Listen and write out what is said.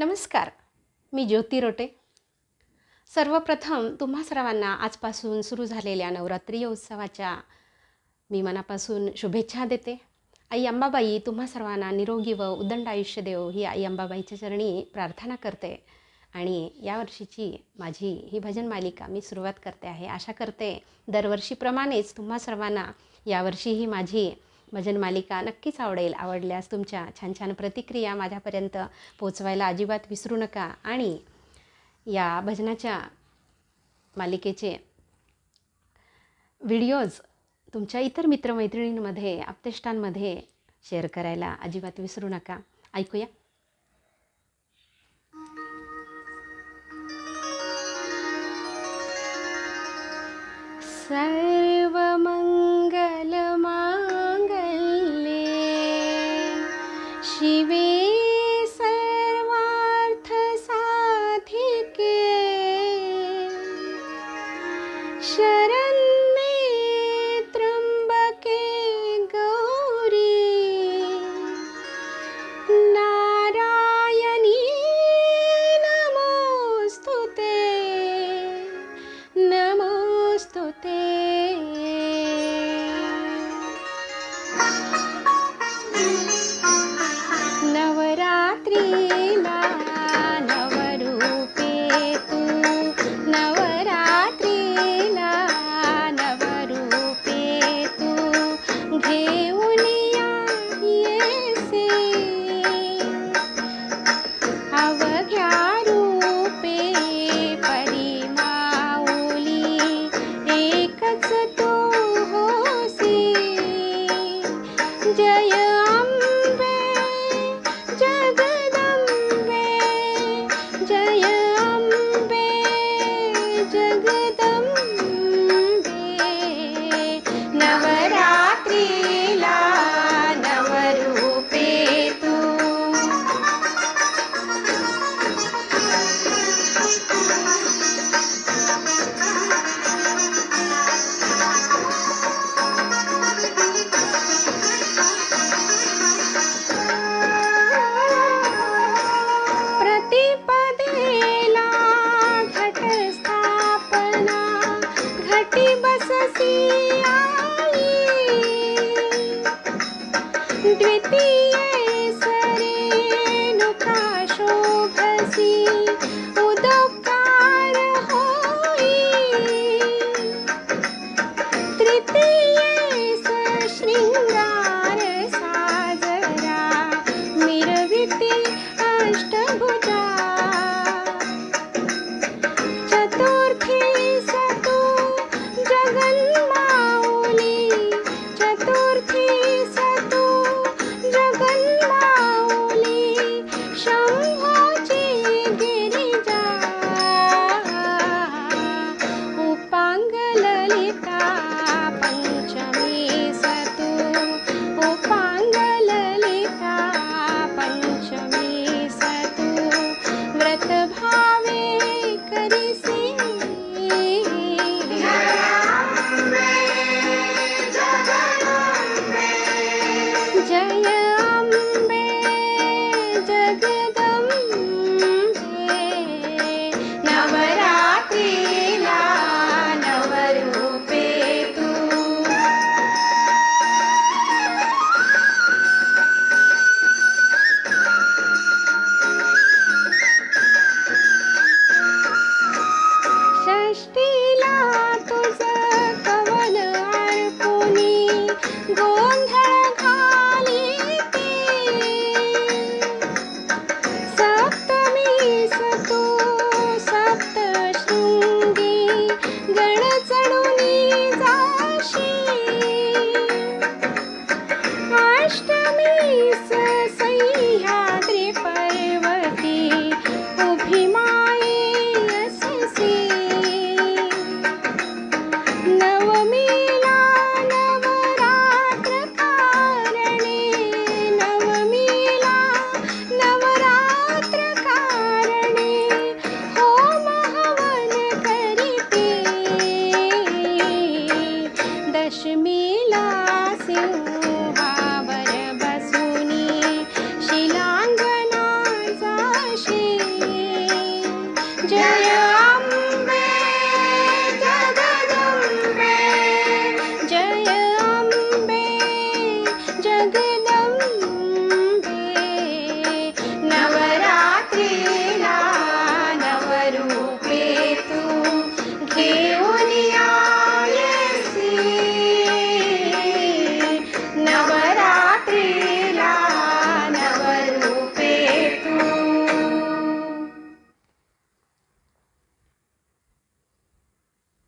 नमस्कार मी ज्योती रोटे. सर्वप्रथम तुम्हा सर्वांना आजपासून सुरू झालेल्या नवरात्री उत्सवाच्या मी मनापासून शुभेच्छा देते. आई अंबाबाई तुम्हा सर्वांना निरोगी व उदंड आयुष्य देव ही आई अंबाबाईच्या चरणी प्रार्थना करते आणि यावर्षीची माझी ही भजन मालिका मी सुरुवात करते आहे. आशा करते दरवर्षीप्रमाणेच तुम्हा सर्वांना यावर्षी ही माझी भजन मालिका नक्कीच आवडेल आवडल्यास तुमच्या छान छान प्रतिक्रिया माझ्यापर्यंत पोचवायला अजिबात विसरू नका. आणि या भजनाच्या मालिकेचे व्हिडिओज तुमच्या इतर मित्रमैत्रिणींमध्ये आप्तेष्टांमध्ये शेअर करायला अजिबात विसरू नका. ऐकूया. say जय విలాసివు